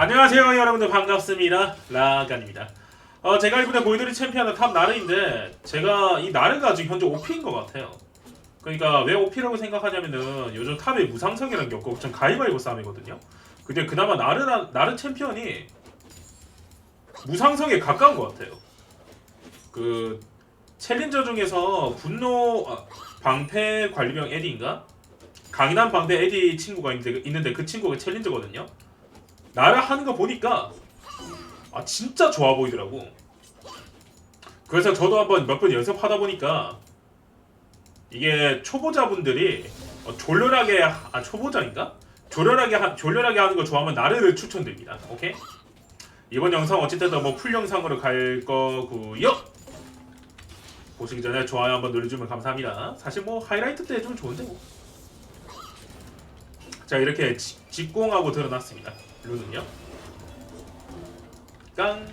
안녕하세요 여러분들. 반갑습니다. 라간입니다. 어, 제가 이번에 보여드릴 챔피언은 탑 나르인데 제가 이 나르가 지금 현재 OP인 것 같아요. 그러니까 왜 OP라고 생각하냐면은 요즘 탑에 무상성이라는 게 없고 좀 가위바위보 싸움이거든요. 근데 그나마 나르, 나르 챔피언이 무상성에 가까운 것 같아요. 그 챌린저 중에서 분노 아, 방패 관리병 에디인가? 강인한 방패 에디 친구가 있는데, 있는데 그 친구가 챌린저거든요 나를 하는 거 보니까 아 진짜 좋아 보이더라고. 그래서 저도 한번 몇 번 연습하다 보니까 이게 초보자분들이 어, 졸렬하게 하- 아 초보자인가? 졸렬하게 하, 졸렬하게 하는 거 좋아하면 나를 추천드립니다. 오케이? 이번 영상 어쨌든 뭐풀 영상으로 갈 거고요. 보시기 전에 좋아요 한번 눌러주면 감사합니다. 사실 뭐 하이라이트 때 좀 좋은데 뭐. 자 이렇게 지- 직공하고 드러났습니다. 룰은요. 깡.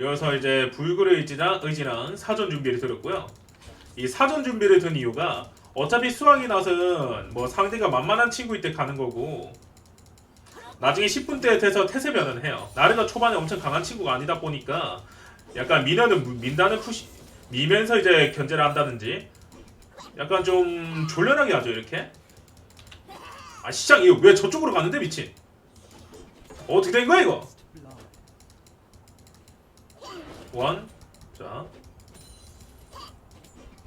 여기서 이제 불굴의 의지랑 의지랑 사전 준비를 들었고요. 이 사전 준비를 든 이유가 어차피 수학이 나서는 뭐 상대가 만만한 친구일 때 가는 거고 나중에 10분 때 돼서 태세 변은 해요. 나르가 초반에 엄청 강한 친구가 아니다 보니까 약간 미는 민다는 푸시 미면서 이제 견제를 한다든지 약간 좀 졸렬하게 하죠 이렇게. 아 시장 이거 왜 저쪽으로 갔는데 미친? 어떻게 된 거야 이거? 원 자.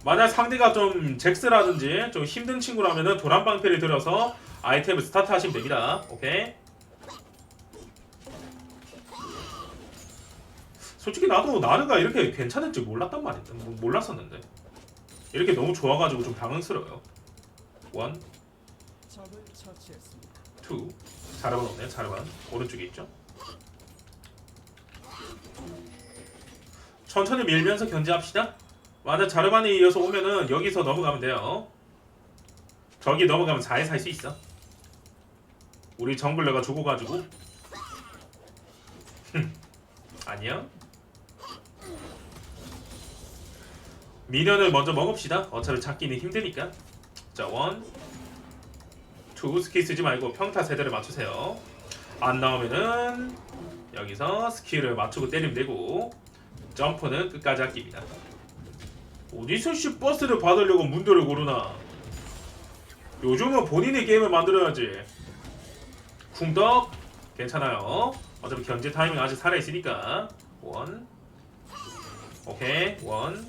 만약 상대가 좀 잭스라든지 좀 힘든 친구라면은 도란 방패를 들어서 아이템을 스타트 하시면 됩니다. 오케이? 솔직히 나도 나르가 이렇게 괜찮을 줄 몰랐단 말이야. 뭐- 몰랐었는데. 이렇게 너무 좋아가지고 좀 당황스러워요. 원 2 4번 없네 자르반. 오른쪽에 있죠? 천천히 밀면서 견제합시다. 맞아 자르반에 이어서 오면은 여기서 넘어가면 돼요. 저기 넘어가면 잘살수 있어. 우리 정글러가 죽어가지고. 아니야? 미련을 먼저 먹읍시다. 어차피 잡기는 힘드니까. 자원. 투 스킬 쓰지 말고 평타 세대를 맞추세요. 안 나오면은 여기서 스킬을 맞추고 때리면 되고 점프는 끝까지 아낍니다. 어디서 씨 버스를 받으려고 문도를 고르나? 요즘은 본인의 게임을 만들어야지. 쿵덕 괜찮아요. 어차피 견제 타이밍 아직 살아 있으니까 원 오케이 원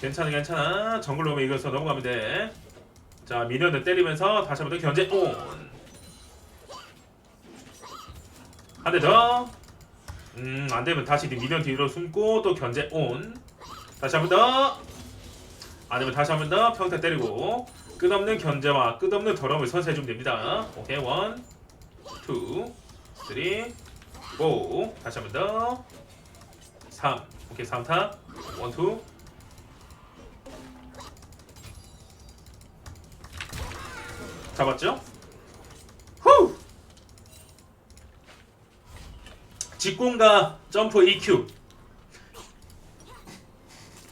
괜찮아 괜찮아 정글로 오면 이겨서 넘어가면 돼자 미니언을 때리면서 다시 한번 더 견제 온한 대 더. 음, 안 되면 다시 미니언 뒤로 숨고 또 견제 온. 다시 한 번 더. 안 되면 다시 한 번 더 평타 때리고 끝없는 견제와 끝없는 더러움을 선사해 주면 됩니다. 오케이. 원, 투, 쓰리, 고. 다시 한 번 더. 3. 오케이. 3타. 원, 투. 잡았죠? 후! 직공과 점프 EQ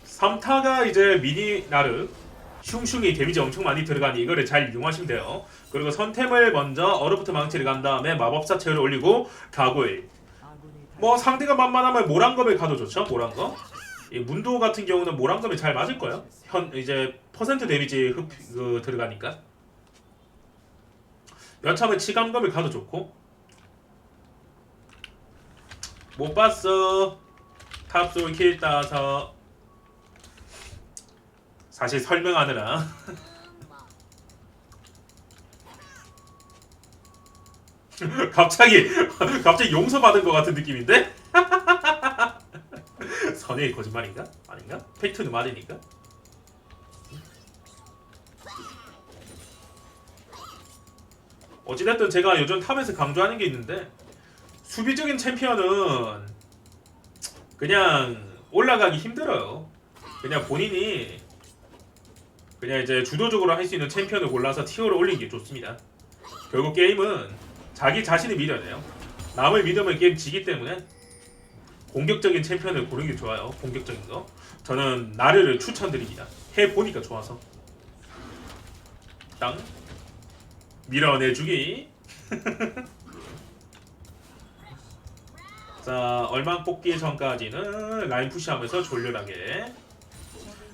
3타가 이제 미니 나르. 슝슝이 데미지 엄청 많이 들어가니 이거를 잘 이용하시면 돼요. 그리고 선템을 먼저 얼어붙은 망치를 간 다음에 마법사 체를 올리고 가고일. 뭐 상대가 만만하면 모란검을 가도 좋죠 모란검. 이 문도 같은 경우는 모란검이 잘 맞을 거예요. 현 이제 퍼센트 데미지 흡 그, 들어가니까 여참은 치감검을 가도 좋고. 못 봤어. 탑솔 킬 따서. 사실 설명하느라. 갑자기 갑자기 용서받은 것 같은 느낌인데? 선의 거짓말인가? 아닌가? 팩트는 맞으니까 어찌됐든 제가 요즘 탑에서 강조하는 게 있는데 수비적인 챔피언은 그냥 올라가기 힘들어요. 그냥 본인이 그냥 이제 주도적으로 할 수 있는 챔피언을 골라서 티어를 올리는 게 좋습니다. 결국 게임은 자기 자신을 믿어야 돼요. 남을 믿으면 게임 지기 때문에 공격적인 챔피언을 고르는 게 좋아요. 공격적인 거. 저는 나르를 추천드립니다. 해 보니까 좋아서. 땅 밀어내주기. 자 얼망 뽑기 전까지는 라인 푸시하면서 졸렬하게.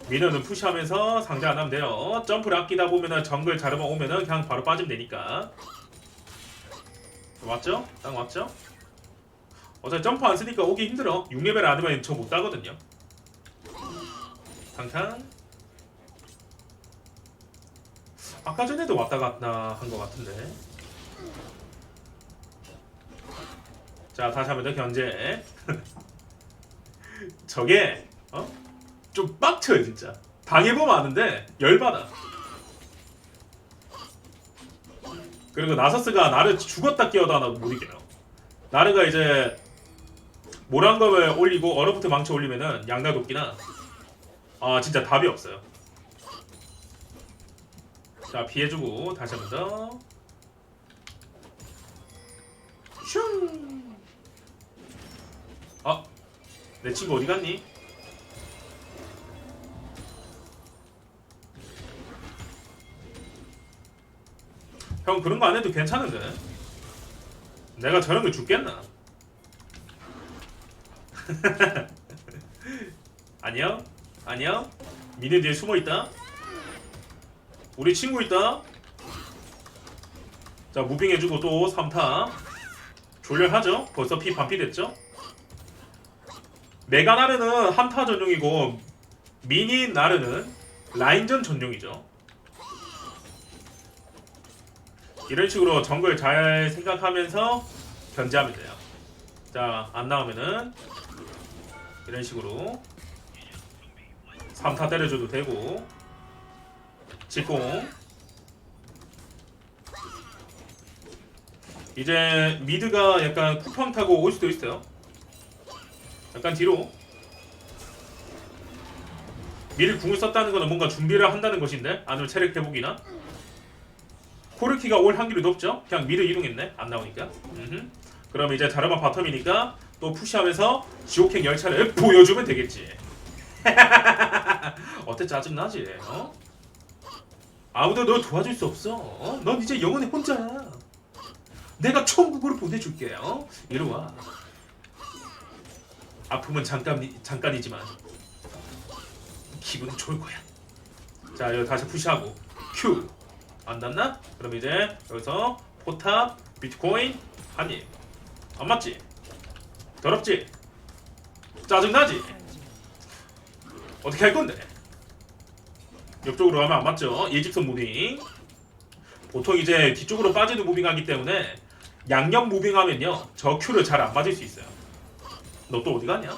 민호는 푸시하면서 상대 안 하면 돼요. 점프를 아끼다 보면은 정글 자르만 오면은 그냥 바로 빠지면 되니까. 맞죠? 딱 맞죠? 어차피 점프 안 쓰니까 오기 힘들어. 6레벨 아니면 저못 따거든요. 탕탕 아까 전에도 왔다 갔다 한 것 같은데. 자 다시 한번 더 견제. 저게 어? 좀 빡쳐요 진짜. 당해보면 아는데 열받아. 그리고 나서스가 나를 죽었다 깨어도 하나 못 이겨요. 나르가 이제 모란검을 올리고 얼어붙은 망치 올리면은 양가 돕기나 아 진짜 답이 없어요 자 피해주고 다시 한번 더. 슝. 아, 내 친구 어디 갔니? 형 그런 거 안 해도 괜찮은데. 내가 저런 거 죽겠나? 안녕? 안녕? 미네 뒤에 숨어 있다. 우리 친구 있다. 자 무빙 해주고 또 3타 졸렬하죠. 벌써 피 반피 됐죠. 메가 나르는 한타 전용이고 미니 나르는 라인전 전용이죠. 이런 식으로 정글 잘 생각하면서 견제하면 돼요. 자 안 나오면은 이런 식으로 3타 때려줘도 되고 직공 이제 미드가 약간 쿠팡 타고 올 수도 있어요. 약간 뒤로. 미드 궁을 썼다는 거는 뭔가 준비를 한다는 것인데 아니면 체력 회복이나. 코르키가 올 확률이 높죠? 그냥 미드 이동했네. 안 나오니까. 음흠. 그럼 이제 자르마 바텀이니까 또 푸시하면서 지옥행 열차를 보여주면 되겠지. 어때? 짜증나지? 어? 아무도 널 도와줄 수 없어. 어? 넌 이제 영원히 혼자야. 내가 천국으로 보내줄게. 어? 이리 와. 아픔은 잠깐 잠깐이지만 기분은 좋을 거야. 자 여기 다시 푸시하고 큐. 안 닿나? 그럼 이제 여기서 포탑, 비트코인 한 입. 안 맞지? 더럽지? 짜증나지? 어떻게 할 건데? 옆쪽으로 가면 안 맞죠? 일직선 무빙. 보통 이제 뒤쪽으로 빠지는 무빙하기 때문에 양옆 무빙하면요 저 큐를 잘 안 맞을 수 있어요. 너 또 어디 가냐?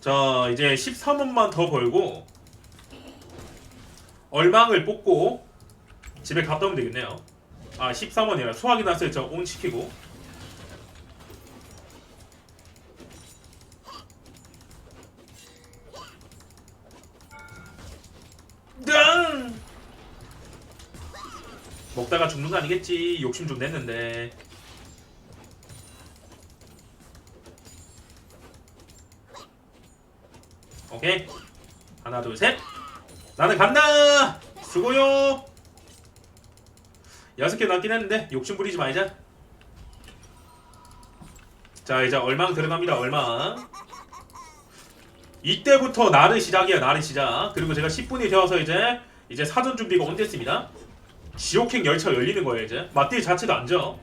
자 이제 13원만 더 벌고 얼망을 뽑고 집에 갔다 오면 되겠네요. 아 13원이라 수학이 났어요. 저온 시키고 당! 먹다가 죽는 거 아니겠지? 욕심 좀 냈는데. 오케이. 하나, 둘, 셋. 나는 간다! 수고요! 여섯 개 남긴 했는데, 욕심 부리지 말자. 자, 이제 얼망 들어갑니다, 얼망. 이때부터 나를 시작이야 나를 시작. 그리고 제가 10분이 되어서 이제 이제 사전 준비가 온 됐습니다? 지옥행 열차 열리는 거예요 이제. 맞대기 자체도 안져.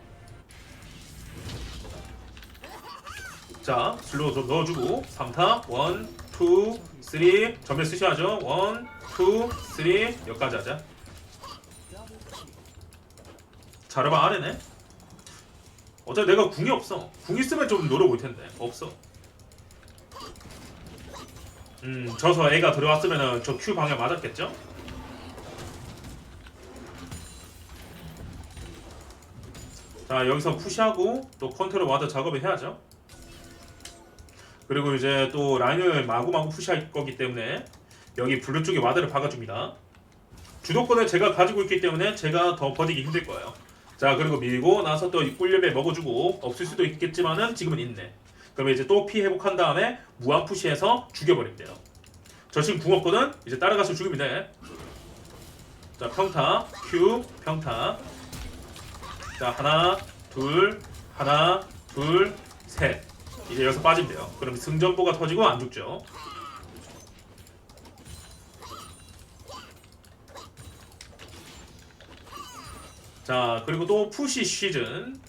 자 슬로우 좀 넣어주고. 3타 1 2 3 전면 쓰셔야죠. 1 2 3 여기까지 하자. 자르바 아래네. 어차피 내가 궁이 없어. 궁 있으면 좀 노려볼 텐데. 없어 음, 져서 애가 들어왔으면은 저 Q 방향 맞았겠죠? 자, 여기서 푸시하고 또 컨트롤 와드 작업을 해야죠. 그리고 이제 또 라인을 마구마구 푸시할 거기 때문에 여기 블루 쪽에 와드를 박아줍니다. 주도권을 제가 가지고 있기 때문에 제가 더 버티기 힘들 거예요. 자, 그리고 밀고 나서 또 꿀렵에 먹어주고 없을 수도 있겠지만은 지금은 있네. 그러면 이제 또 피 회복한 다음에 무한 푸시해서 죽여버리면 돼요. 저 지금 궁 없거든? 이제 따라가서 죽이면 돼. 자, 평타, 큐, 평타. 자, 하나, 둘, 하나, 둘, 셋. 이제 여기서 빠지면 돼요. 그럼 승전보가 터지고 안 죽죠. 자, 그리고 또 푸시 시즌.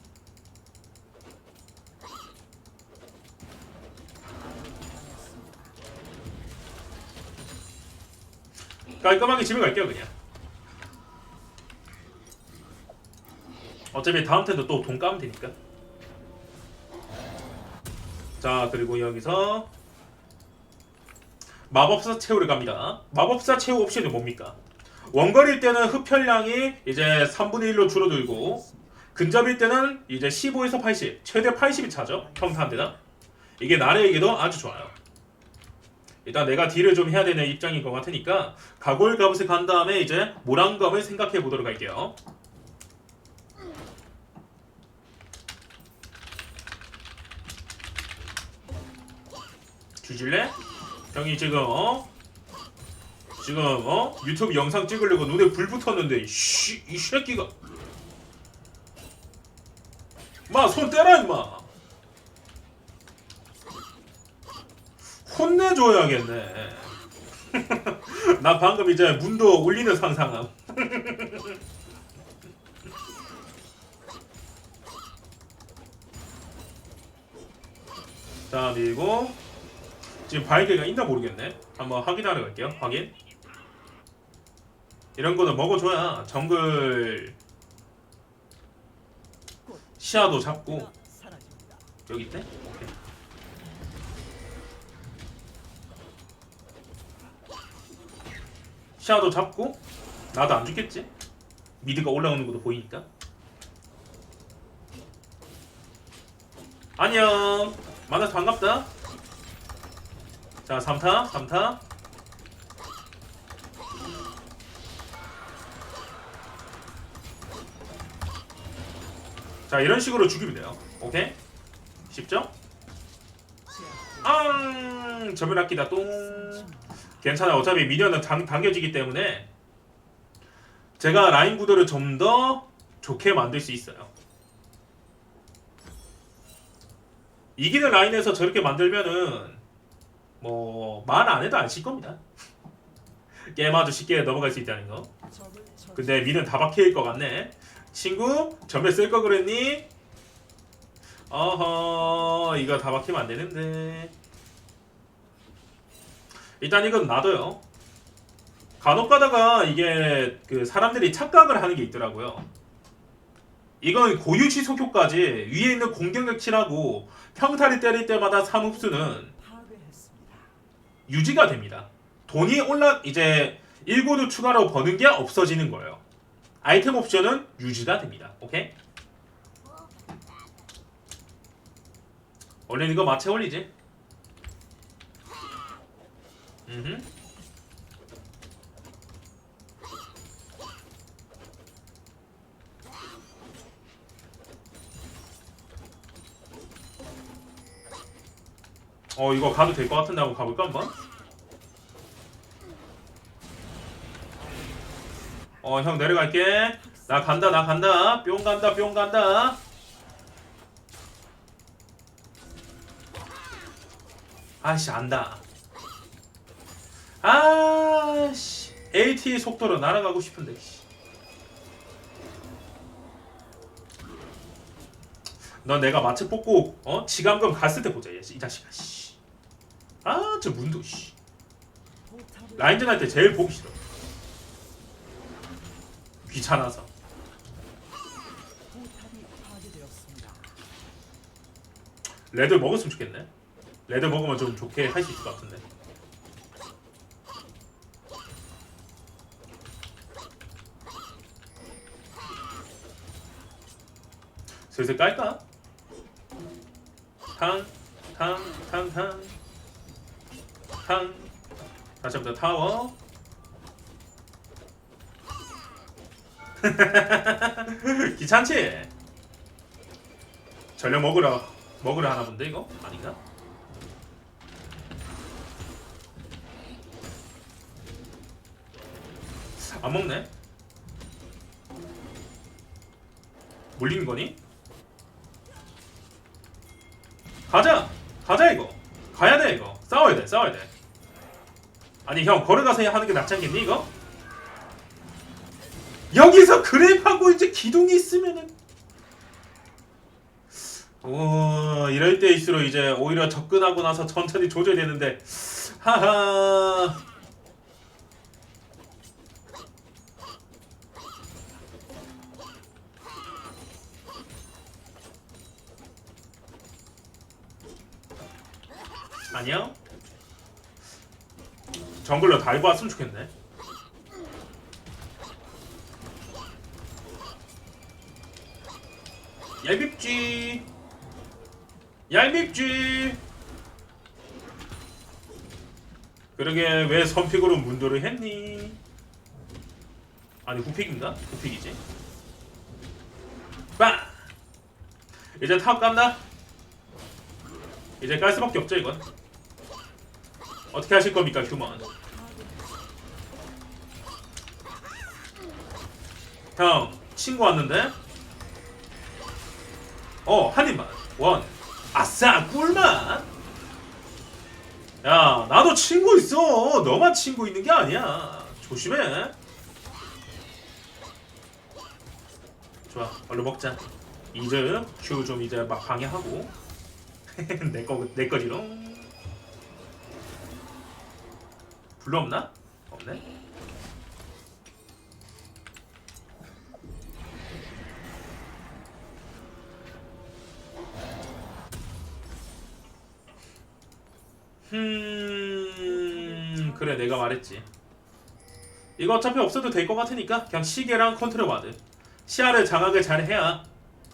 깔끔하게 집에 갈게요 그냥. 어차피 다음 턴도 또 돈 까면 되니까. 자 그리고 여기서 마법사 채우러 갑니다. 마법사 채우 옵션이 뭡니까? 원거리일 때는 흡혈량이 이제 3분의 1로 줄어들고 근접일 때는 이제 15에서 80 최대 80이 차죠? 평타 한 대당 이게 나래에게도 아주 좋아요 일단 내가 딜을 좀 해야 되는 입장인 것 같으니까 가골 갑옷을 간 다음에 이제 모란검을 생각해 보도록 할게요. 주질래? 형이 지금 어? 지금 어? 유튜브 영상 찍으려고 눈에 불 붙었는데 이씨 이 새끼가 마손 떼라 임마 혼내줘야겠네. 나 방금 이제 문도 울리는 상상함. 자 밀고 지금 발개가 있나 모르겠네. 한번 확인하러 갈게요. 확인. 이런 거는 먹어줘야 정글 시야도 잡고. 여기 있대? 시야도 잡고 나도 안 죽겠지? 미드가 올라오는 것도 보이니까. 안녕. 만나서 반갑다. 자 3타 3타. 자 이런 식으로 죽이면 돼요. 오케이? 쉽죠? 앙! 점을 아끼다 똥 괜찮아 어차피 미녀는 당, 당겨지기 때문에 제가 라인 구도를 좀 더 좋게 만들 수 있어요 이기는 라인에서 저렇게 만들면은 뭐 말 안 해도 아실 겁니다 게임 아주 쉽게 넘어갈 수 있다는 거. 근데 미는 다 박혀일 것 같네. 친구, 점에 쓸거 그랬니? 어허, 이거 다 박히면 안 되는데. 일단 이건 놔둬요. 간혹 가다가 이게 그 사람들이 착각을 하는 게 있더라고요. 이건 고유 지속 효과지 위에 있는 공격력 치라고 평타를 때릴 때마다 삼흡수는. 유지가 됩니다. 돈이 올라 이제 일고도 추가로 버는 게 없어지는 거예요. 아이템 옵션은 유지가 됩니다. 오케이? 원래 이거 마체 올리지? 음. 어 이거 가도 될 것 같은데 한번 가볼까 한번? 어 형 내려갈게 나 간다 나 간다 뿅 간다 뿅 간다 아씨 안다 아씨 AT 속도로 날아가고 싶은데 씨. 너 내가 마체 뽑고 어 지감금 갔을 때 보자 얘, 이 자식아 씨아저 문도 씨 라인전 할 때 제일 보기 싫어 귀찮아서. 레드 먹었으면 좋겠네. 레드 먹으면 좀 좋게 할 수 있을 것 같은데. 슬슬 깔까? 탕, 탕, 탕, 탕, 탕. 다시 한번 더 타워. 귀찮지? 전력 먹으러 먹으려 하나 본데 이거? 아닌가? 안 먹네 물린 거니? 아니 형 걸어가서 하는 게 낫지 않겠니 이거? 여기서 그랩하고 이제 기둥이 있으면은. 오 이럴 때일수록 이제 오히려 접근하고 나서 천천히 조져야 되는데. 하하. 아니야 정글러 달고 왔으면 좋겠네. 얄밉지. 얄밉지. 그러게 왜 선픽으로 문도를 했니? 아니 후픽인가? 후픽이지. 빵 이제 탑 간다. 이제 깔 수밖에 없죠 이건 어떻게 하실 겁니까 휴먼 형 친구 왔는데 어, 한 입만. 원. 아싸, 꿀맛. 야, 나도 친구 있어. 너만 친구 있는 게 아니야. 조심해. 좋아, 얼른 먹자. 이제 큐좀 이제 막 방해하고. 내 거, 내 거지롱. 블루 없나? 없네. 음 그래 내가 말했지. 이거 어차피 없어도 될 것 같으니까 그냥 시계랑 컨트롤 와드. 시야를 장악을 잘 해야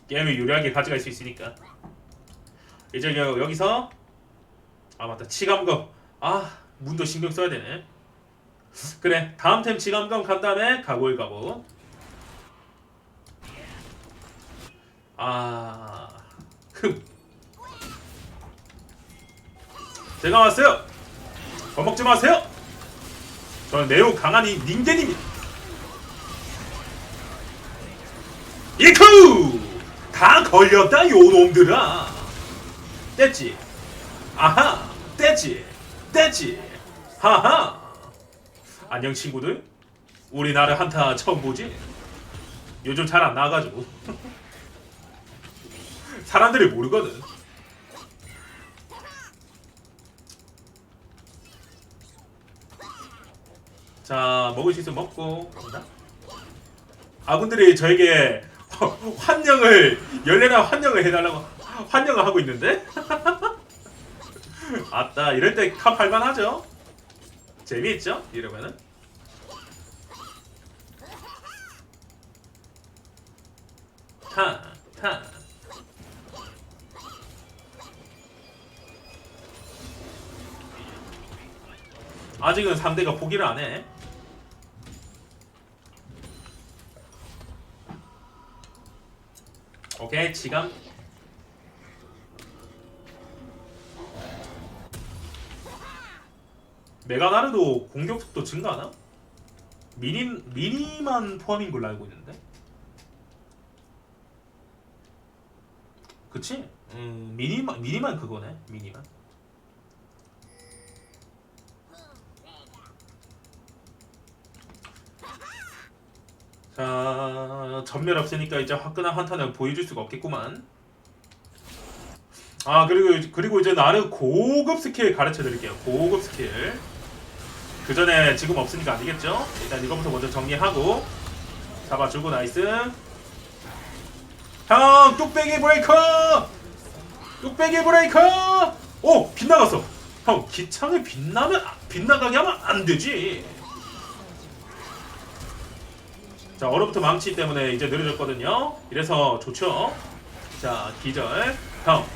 게임을 유리하게 가져갈 수 있으니까. 이제 여, 여기서 아 맞다. 치감검. 아 문도 신경 써야 되네 그래 다음 템 치감검 간 다음에 가골 가고 아 흠 제가 왔어요. 겁먹지 마세요. 저는 매우 강한 이 닌겐입니다. 이쿠! 다 걸렸다 요놈들아. 뗐지. 아하. 뗐지. 뗐지. 하하. 안녕 친구들. 우리나라 한타 처음 보지? 요즘 잘 안 나와가지고 사람들이 모르거든. 자 먹을 수 있으면 먹고 간다. 아군들이 저에게 환영을 열렬한 환영을 해달라고 환영을 하고 있는데 아따 이럴 때컵 할만 하죠 재미있죠? 이러면은? 타 타. 아직은 상대가 포기를 안 해. 오케이 지금 메가나르도 공격 속도 증가하나? 미니 미니만 포함인 걸로 알고 있는데. 그치? 음 미니만 미니만 그거네 미니만. 자 전멸 없으니까 이제 화끈한 한탄을 보여줄 수가 없겠구만. 아 그리고 그리고 이제 나를 고급 스킬 가르쳐 드릴게요. 고급 스킬. 그 전에 지금 없으니까 아니겠죠? 일단 이거부터 먼저 정리하고 잡아주고 나이스. 형 뚝배기 브레이커. 뚝배기 브레이커. 오 빗나갔어. 형 기창을 빗나면 빗나가게 하면 안 되지. 자 얼어부터 망치 때문에 이제 느려졌거든요. 이래서 좋죠. 자 기절 형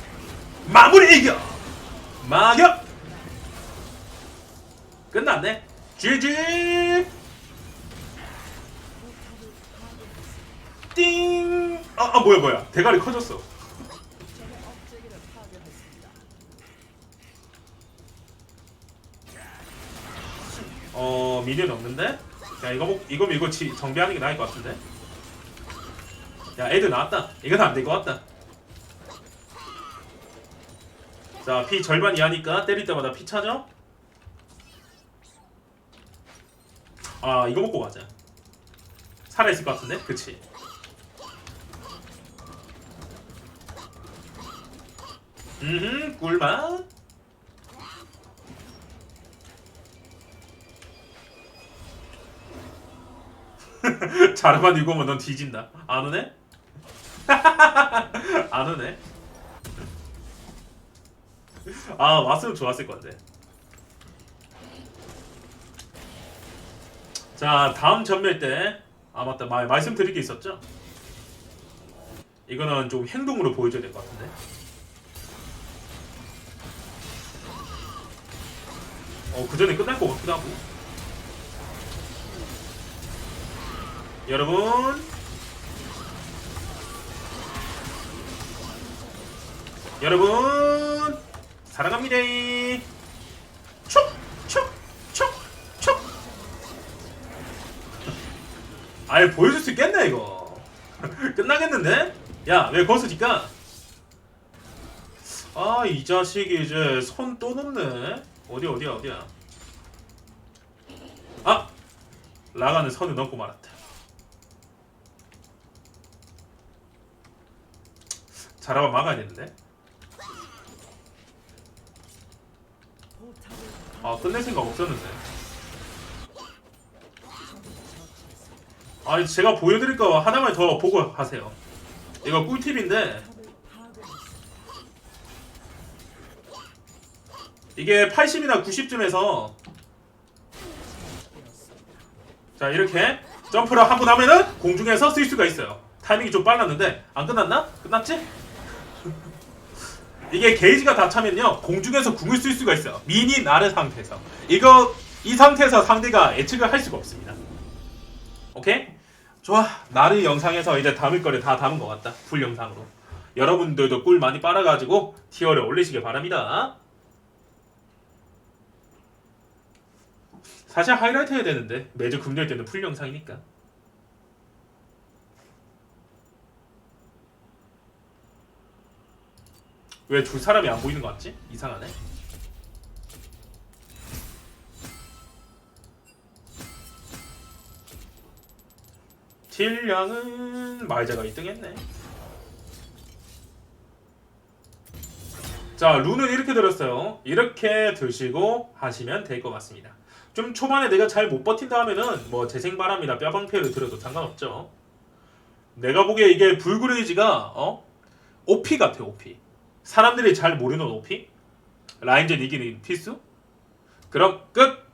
마무리 이겨 마격 끝났네. GG! 띵! 아, 아 뭐야 뭐야. 대가리 커졌어. 어, 미니는 없는데? 야, 이거 이거 이거 지, 정비하는 게 나을 것 같은데? 야, 애들 나왔다. 이건 안 될 것 같다. 자, 피 절반 이하니까 때릴 때마다 피 차죠? 아 이거 먹고 가자. 살아있을 것 같은데? 그치. 음 꿀맛. 자르만 읽으면 넌 뒤진다. 안 오네? 안 오네. 아 왔으면 좋았을 건데 자 다음 전멸 때 아 맞다. 말, 말씀드릴 게 있었죠? 이거는 좀 행동으로 보여줘야 될 것 같은데. 어 그 전에 끝날 것 같기도 하고. 여러분. 여러분. 사랑합니다 아예 보여줄 수 있겠네 이거. 끝나겠는데? 야왜 거기서 니까 아 이 자식이 이제 손 또 넘네. 어디 어디야 어디야? 아! 라가는 선을 넘고 말았다. 자라가 막아야 되는데? 아 끝낼 생각 없었는데 처치했습니다. 아니 제가 보여드릴 거 하나만 더 보고 하세요 이거 꿀팁인데. 이게 80이나 90쯤에서 자 이렇게 점프를 하고 나면은 공중에서 쓸 수가 있어요 타이밍이 좀 빨랐는데 안 끝났나? 끝났지? 이게 게이지가 다 차면요 공중에서 궁을 쓸 수가 있어요 미니 나르 상태에서 이거 이 상태에서 상대가 예측을 할 수가 없습니다 오케이? 좋아 나르 영상에서 이제 담을 거를 다 담은 것 같다 풀 영상으로. 여러분들도 꿀 많이 빨아가지고 티어를 올리시길 바랍니다. 사실 하이라이트 해야 되는데 매주 금요일 때는 풀 영상이니까. 왜 두 사람이 안 보이는 것 같지? 이상하네 딜량은 말자가 1등했네. 자 룬은 이렇게 들었어요. 이렇게 드시고 하시면 될 것 같습니다. 좀 초반에 내가 잘 못 버틴다 하면은 뭐 재생바람이나 뼈방패를 들어도 상관없죠. 내가 보기에 이게 불그레이지가 어? OP 같아 OP 사람들이 잘 모르는 OP 라인전 이기는 필수? 그럼 끝